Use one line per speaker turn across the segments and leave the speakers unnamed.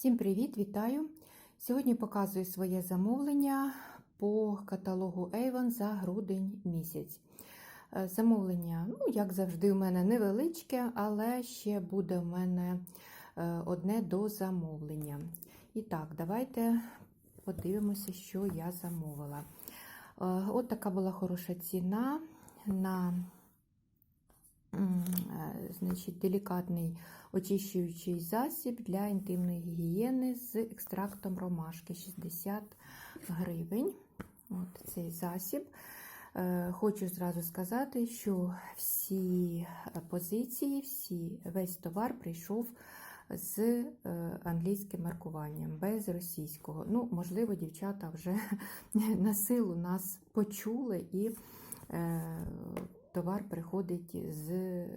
Всім привіт, вітаю! Сьогодні показую своє замовлення по каталогу Avon за грудень місяць. Е, Замовлення, ну, як завжди, у мене невеличке, але ще буде в мене е, одне до замовлення. І так, давайте подивимося, що я замовила. Е, От така була хороша ціна на значить, делікатний очищуючий засіб для інтимної гігієни з екстрактом ромашки 60 гривень. От цей засіб. Е, Хочу зразу сказати, що всі позиції, всі, весь товар прийшов з е, англійським маркуванням, без російського. Ну, можливо, дівчата вже на силу нас почули і е, товар приходить з, е,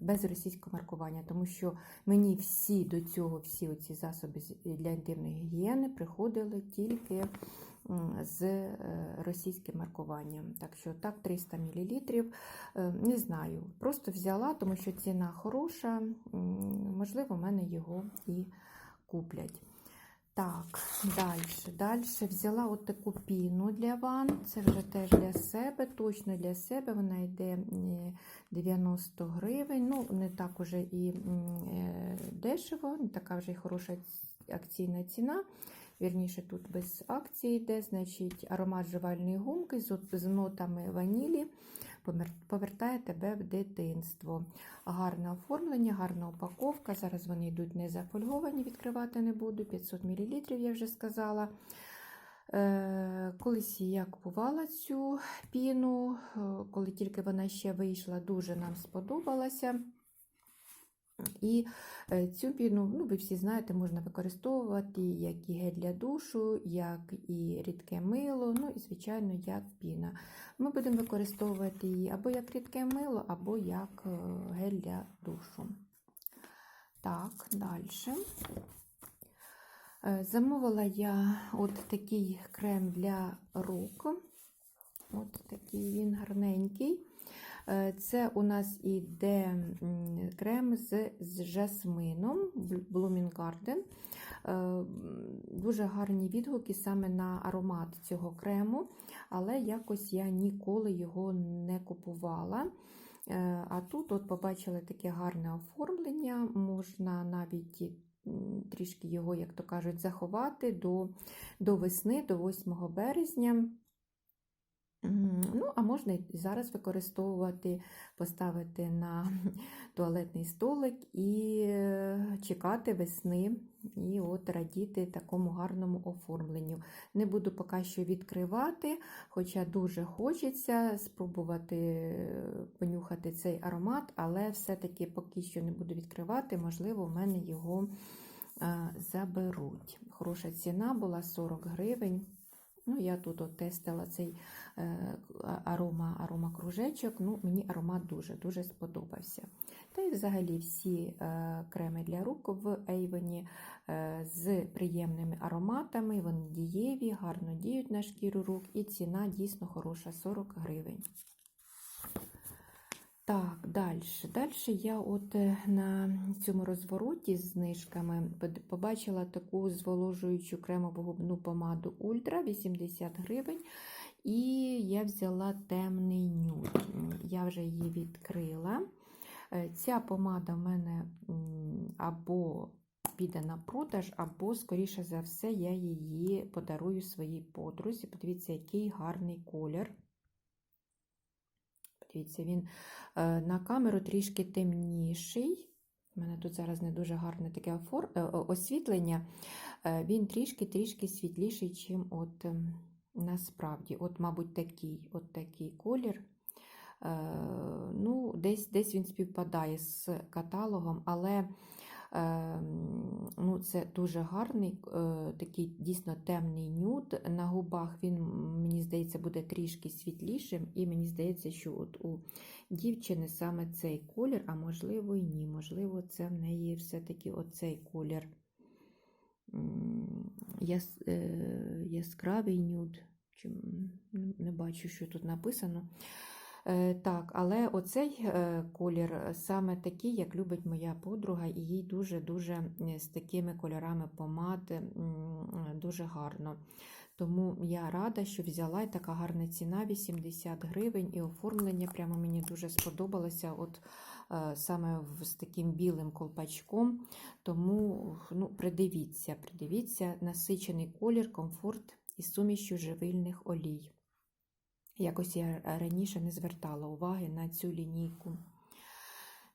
без російського маркування, тому що мені всі до цього, всі оці засоби для інтимної гігієни приходили тільки з е, російським маркуванням. Так що так, 300 мл. Не знаю, просто взяла, тому що ціна хороша, можливо, в мене його і куплять. Так, далі. Далі взяла от таку піну для ванн. Це вже теж для себе, точно для себе. Вона йде е, 90 гривень. Ну, не так уже і е, дешево, не така вже й хороша акційна ціна. Вірніше, тут без акції йде, значить, аромат жувальної гумки з, нотами ванілі повертає тебе в дитинство. Гарне оформлення, гарна упаковка. Зараз вони йдуть не зафольговані, відкривати не буду. 500 мл, я вже сказала. Е, Колись я купувала цю піну, е, коли тільки вона ще вийшла, дуже нам сподобалася. І е, цю піну, ну, ви всі знаєте, можна використовувати як і гель для душу, як і рідке мило, ну і, звичайно, як піна. Ми будемо використовувати її або як рідке мило, або як е, гель для душу. Так, далі. Е, Замовила я от такий крем для рук. От такий він гарненький. Е, Це у нас іде крем з, з жасмином Bl- Blooming Garden. Е, Дуже гарні відгуки саме на аромат цього крему, але якось я ніколи його не купувала. Е, А тут от побачила таке гарне оформлення, можна навіть трішки його, як то кажуть, заховати до, до весни, до 8 березня. Ну, а можна і зараз використовувати, поставити на туалетний столик і е, чекати весни, і от радіти такому гарному оформленню. Не буду поки що відкривати, хоча дуже хочеться спробувати е, понюхати цей аромат, але все-таки поки що не буду відкривати, можливо, в мене його е, заберуть. Хороша ціна була 40 гривень. Ну, я тут от тестила цей е, арома, арома кружечок. Ну, мені аромат дуже-дуже сподобався. Та й взагалі всі е, креми для рук в Ейвені з приємними ароматами, вони дієві, гарно діють на шкіру рук, і ціна дійсно хороша 40 гривень. Так, далі. Далі я от е, на цьому розвороті з знижками побачила таку зволожуючу кремову губну помаду Ультра 80 гривень. І я взяла темний нюд. Я вже її відкрила. Е, Ця помада в мене або піде на продаж, або, скоріше за все, я її подарую своїй подрузі. Подивіться, який гарний колір. Подивіться, він е, на камеру трішки темніший. У мене тут зараз не дуже гарне таке е, освітлення. Е, Він трішки-трішки світліший, ніж от ем, насправді. От, мабуть, такий, от такий колір. Ну, десь, десь він співпадає з каталогом, але ну, це дуже гарний, е, такий дійсно темний нюд. На губах він, мені здається, буде трішки світлішим, і мені здається, що от у дівчини саме цей колір, а можливо і ні. Можливо, це в неї все-таки оцей колір яс, е, яскравий нюд. Не бачу, що тут написано. Е, Так, але оцей е, колір е, саме такий, як любить моя подруга, і їй дуже-дуже з такими кольорами помад дуже гарно. Тому я рада, що взяла і така гарна ціна 80 гривень, і оформлення прямо мені дуже сподобалося. От саме з таким білим колпачком. Тому ну, придивіться, придивіться, насичений колір, комфорт із сумішю живильних олій. Якось я раніше не звертала уваги на цю лінійку.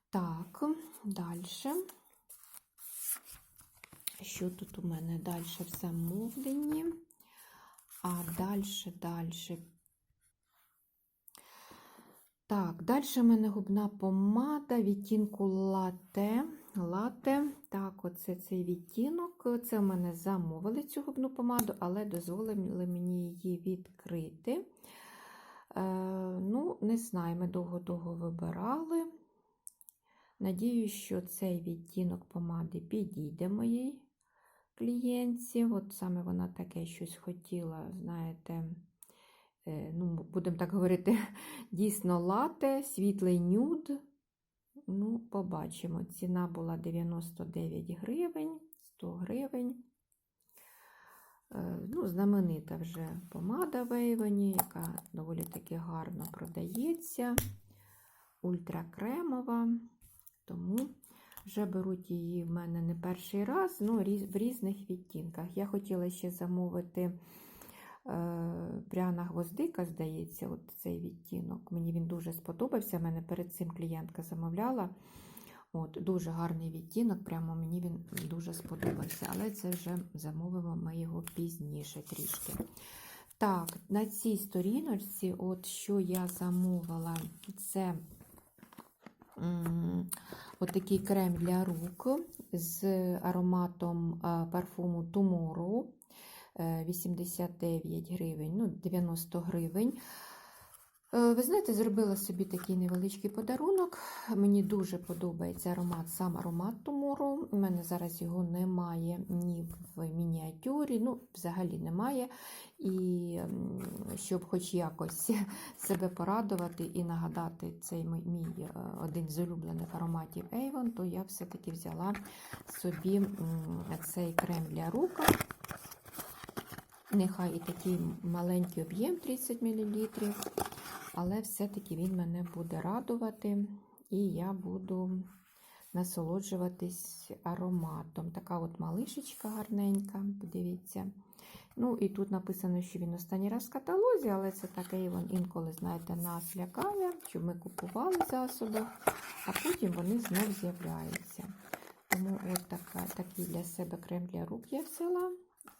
Так, далі. Що тут у мене далі в замовленні? А далі, далі. Так, далі в мене губна помада відтінку лате. Лате. Так, оце цей відтінок. Це в мене замовили цю губну помаду, але дозволили мені її відкрити. Е, ну, не знаю, ми довго-довго вибирали. Надію, що цей відтінок помади підійде моїй клієнтці. От саме вона таке щось хотіла, знаєте, е, ну, будемо так говорити, дійсно лате, світлий нюд. Ну, побачимо. Ціна була 99 гривень, 100 гривень. Е, Ну, знаменита вже помада в Avon, яка доволі таки гарно продається. Ультракремова. Тому вже беруть її в мене не перший раз, ну, в різних відтінках. Я хотіла ще замовити е, пряна гвоздика, здається, от цей відтінок. Мені він дуже сподобався. Мене перед цим клієнтка замовляла. От, Дуже гарний відтінок, прямо мені він дуже сподобався. Але це вже замовимо ми його пізніше трішки. Так, на цій сторіночці, от що я замовила, це от крем для рук з ароматом а, парфуму Tomorrow. е, 89 гривень, ну, 90 гривень. Е, Ви знаєте, зробила собі такий невеличкий подарунок. Мені дуже подобається аромат, сам аромат Tomorrow. У мене зараз його немає ні в мініатюрі, ну, взагалі немає. І щоб хоч якось себе порадувати і нагадати цей мій, мій е, один з улюблених ароматів Avon, то я все-таки взяла собі цей крем для рук. Нехай і такий маленький об'єм 30 мл, але все-таки він мене буде радувати, і я буду насолоджуватись ароматом. Така от малишечка гарненька, подивіться. Ну, і тут написано, що він останній раз в каталозі, але це таке він інколи, знаєте, нас лякає, щоб ми купували засоби, а потім вони знов з'являються. Тому от така, такий для себе крем для рук я взяла.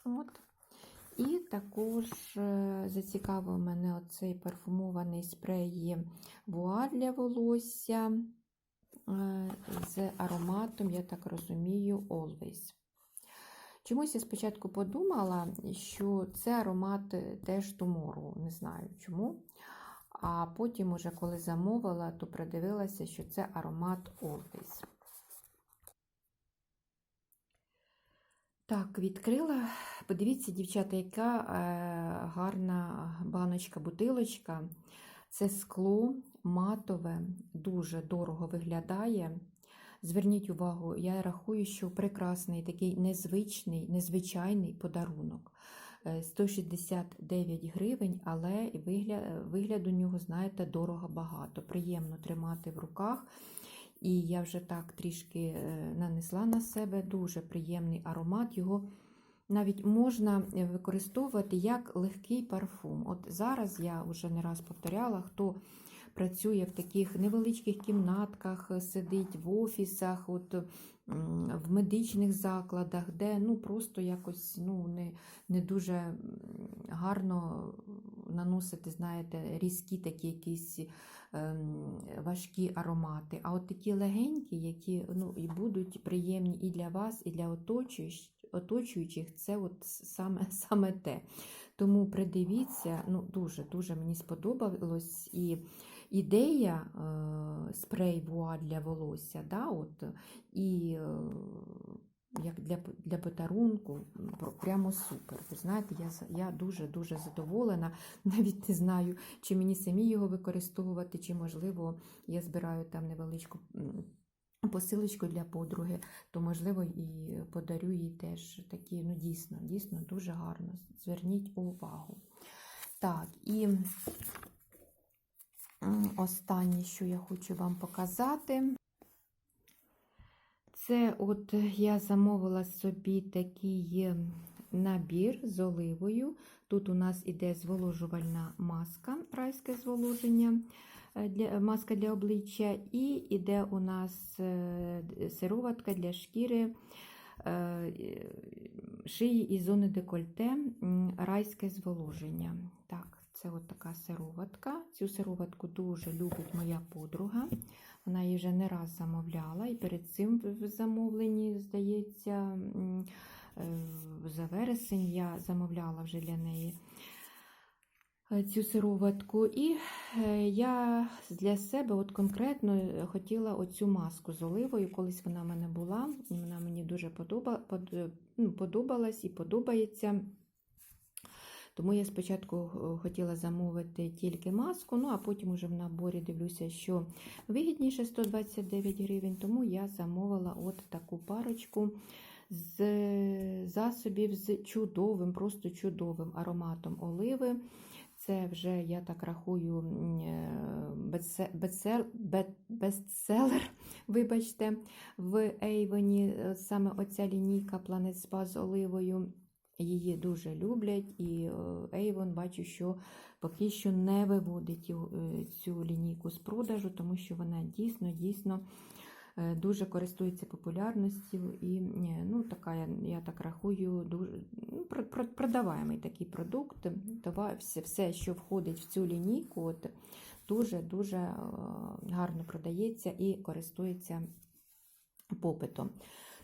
От. І також е, зацікавив мене оцей парфумований спрей Вуа для волосся е, з ароматом, я так розумію, Always. Чомусь я спочатку подумала, що це аромат теж Tomorrow, не знаю чому. А потім, уже коли замовила, то придивилася, що це аромат Always. Так, відкрила. Подивіться, дівчата, яка е, гарна баночка-бутилочка. Це скло матове, дуже дорого виглядає. Зверніть увагу, я рахую, що прекрасний такий незвичний, незвичайний подарунок. Е, 169 гривень, але вигляд, вигляд у нього, знаєте, дорого багато. Приємно тримати в руках. І я вже так трішки е, нанесла на себе дуже приємний аромат. Його навіть можна використовувати як легкий парфум. От зараз я вже не раз повторяла, хто працює в таких невеличких кімнатках, сидить в офісах, от, в медичних закладах, де ну, просто якось ну, не, не дуже гарно наносити, знаєте, різкі такі якісь ем, важкі аромати. А от такі легенькі, які ну, і будуть приємні і для вас, і для оточуючих, оточуючих це от саме, саме те. Тому придивіться, ну, дуже-дуже мені сподобалось. І ідея е, спрей вуа для волосся, да, от, і е, як для, для подарунку, прямо супер. Ви знаєте, я, дуже-дуже задоволена. Навіть не знаю, чи мені самі його використовувати, чи, можливо, я збираю там невеличку посилочку для подруги, то, можливо, і подарю їй теж такі, ну, дійсно, дійсно дуже гарно. Зверніть увагу. Так, і останнє, що я хочу вам показати. Це от я замовила собі такий набір з оливою. Тут у нас іде зволожувальна маска, райське зволоження, для, маска для обличчя, і іде у нас е, сироватка для шкіри, шиї і зони декольте, райське зволоження. Так, це от така сироватка. Цю сироватку дуже любить моя подруга. Вона її вже не раз замовляла, і перед цим в замовленні, здається, е, за вересень я замовляла вже для неї цю сироватку. І е, я для себе от конкретно е, хотіла оцю маску з оливою. Колись вона в мене була, і вона мені дуже ну, подобалась і подобається. Тому я спочатку е, хотіла замовити тільки маску, ну а потім уже в наборі дивлюся, що вигідніше 129 гривень, тому я замовила от таку парочку з засобів з чудовим, просто чудовим ароматом оливи. Це вже, я так рахую, е, бестсел- бестселер, вибачте, в Ейвоні. Е, Саме оця лінійка Planet Spa з оливою. Її дуже люблять, і Avon бачу, що поки що не виводить е, цю лінійку з продажу, тому що вона дійсно дійсно е, дуже користується популярністю і е, ну, така, я, так рахую, дуже ну, про- про- продаваємий такий продукт. Все, що входить в цю лінійку, от, дуже дуже е, гарно продається і користується попитом.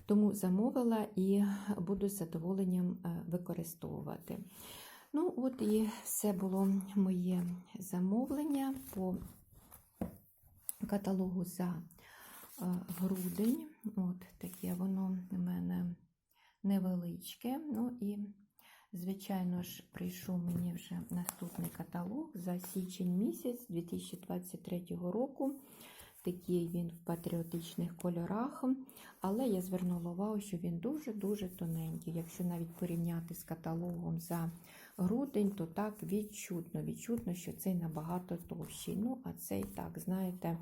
Тому замовила і буду з задоволенням е, використовувати. Ну, от і все було моє замовлення по каталогу за е, грудень. От таке воно в мене невеличке. Ну і, звичайно ж, прийшов мені вже наступний каталог за січень місяць 2023 року. Такий він в патріотичних кольорах, але я звернула увагу, що він дуже-дуже тоненький. Якщо навіть порівняти з каталогом за грудень, то так відчутно, відчутно, що цей набагато товщий. Ну, а цей так, знаєте,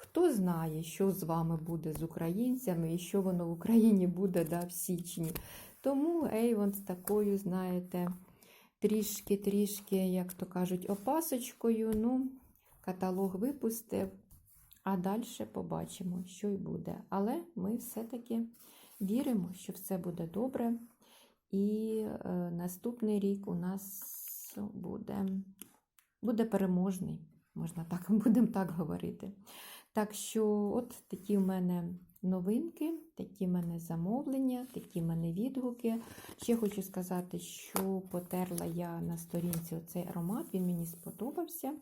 хто знає, що з вами буде з українцями і що воно в Україні буде да, в січні. Тому Avon з такою, знаєте, трішки-трішки, як то кажуть, опасочкою. Ну, каталог випустив. А далі побачимо, що й буде. Але ми все-таки віримо, що все буде добре. І е, наступний рік у нас буде, буде переможний, можна так, будемо так говорити. Так що, от такі в мене новинки, такі в мене замовлення, такі в мене відгуки. Ще хочу сказати, що потерла я на сторінці оцей аромат, він мені сподобався.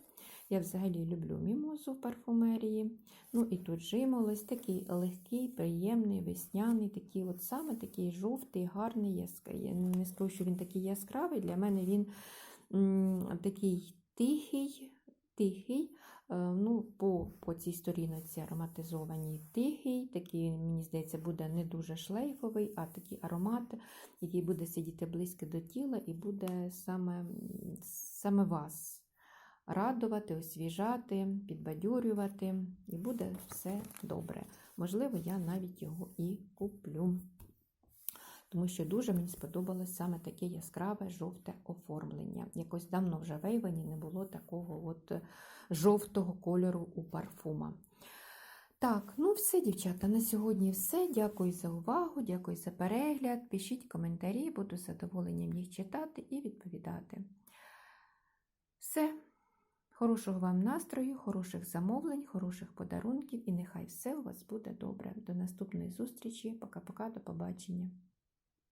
Я взагалі люблю мімозу в парфумерії. Ну і тут жимолось, такий легкий, приємний, весняний, такий от саме такий жовтий, гарний яскравий. Я не скажу, що він такий яскравий. Для мене він м, такий тихий, тихий. Е, Ну, по, по цій сторінці ароматизованій тихий, такий, мені здається, буде не дуже шлейфовий, а такий аромат, який буде сидіти близько до тіла і буде саме, саме вас радувати, освіжати, підбадьорювати, і буде все добре. Можливо, я навіть його і куплю. Тому що дуже мені сподобалось саме таке яскраве жовте оформлення. Якось давно вже в Ейвені не було такого от жовтого кольору у парфума. Так, ну все, дівчата, на сьогодні все. Дякую за увагу, дякую за перегляд. Пишіть коментарі, буду задоволенням їх читати і відповідати. Все. Хорошого вам настрою, хороших замовлень, хороших подарунків і нехай все у вас буде добре. До наступної зустрічі. Пока-пока, до побачення.